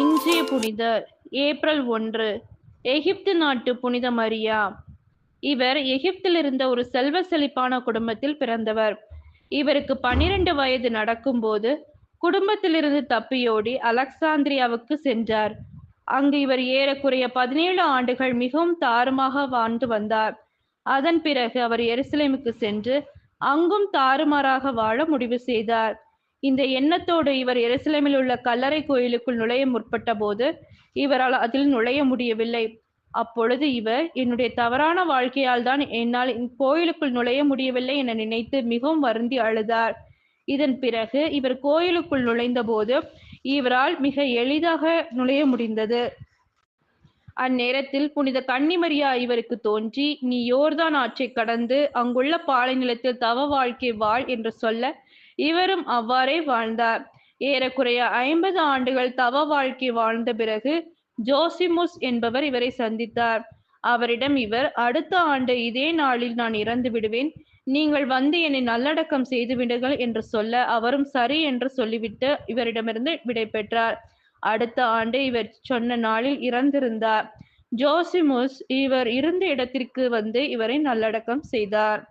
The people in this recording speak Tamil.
இன்றைய புனிதர் ஏப்ரல் ஒன்று எகிப்து நாட்டு புனித மரியா. இவர் எகிப்தில் இருந்த ஒரு செல்வ செழிப்பான குடும்பத்தில் பிறந்தவர். இவருக்கு பனிரெண்டு வயது நடக்கும்போது குடும்பத்திலிருந்து தப்பியோடி அலெக்சாந்திரியாவுக்கு சென்றார். அங்கு இவர் ஏறக்குறைய பதினேழு ஆண்டுகள் மிகவும் தாறுமாக வாழ்ந்து வந்தார். அதன் பிறகு அவர் எருசலேமுக்கு சென்று அங்கும் தாறுமாறாக வாழ முடிவு செய்தார். இந்த எண்ணத்தோடு இவர் எருசலேமில் உள்ள கல்லறை கோயிலுக்குள் நுழைய முற்பட்ட போது இவரால் அதில் நுழைய முடியவில்லை. அப்பொழுது இவர் என்னுடைய தவறான வாழ்க்கையால் தான் என்னால் கோயிலுக்குள் நுழைய முடியவில்லை என நினைத்து மிகவும் வருந்தி அழுதார். இதன் பிறகு இவர் கோயிலுக்குள் நுழைந்த போது இவரால் மிக எளிதாக நுழைய முடிந்தது. அந்நேரத்தில் புனித கன்னிமரியா இவருக்கு தோன்றி நீ யோர்தான் ஆற்றை கடந்து அங்குள்ள பாலை நிலத்தில் தவ வாழ்க்கை வாழ் என்று சொல்ல இவரும் அவ்வாறே வாழ்ந்தார். ஏறக்குறைய ஐம்பது ஆண்டுகள் தவ வாழ்க்கை வாழ்ந்த பிறகு ஜோசிமுஸ் என்பவர் இவரை சந்தித்தார். அவரிடம் இவர் அடுத்த ஆண்டு இதே நாளில் நான் இறந்து விடுவேன். நீங்கள் வந்து என்னை நல்லடக்கம் செய்து விடுங்கள் என்று சொல்ல அவரும் சரி என்று சொல்லிவிட்டு இவரிடமிருந்து விடை பெற்றார். அடுத்த ஆண்டு இவர் சொன்ன நாளில் இறந்திருந்தார். ஜோசிமுஸ் இவர் இருந்த இடத்திற்கு வந்து இவரை நல்லடக்கம் செய்தார்.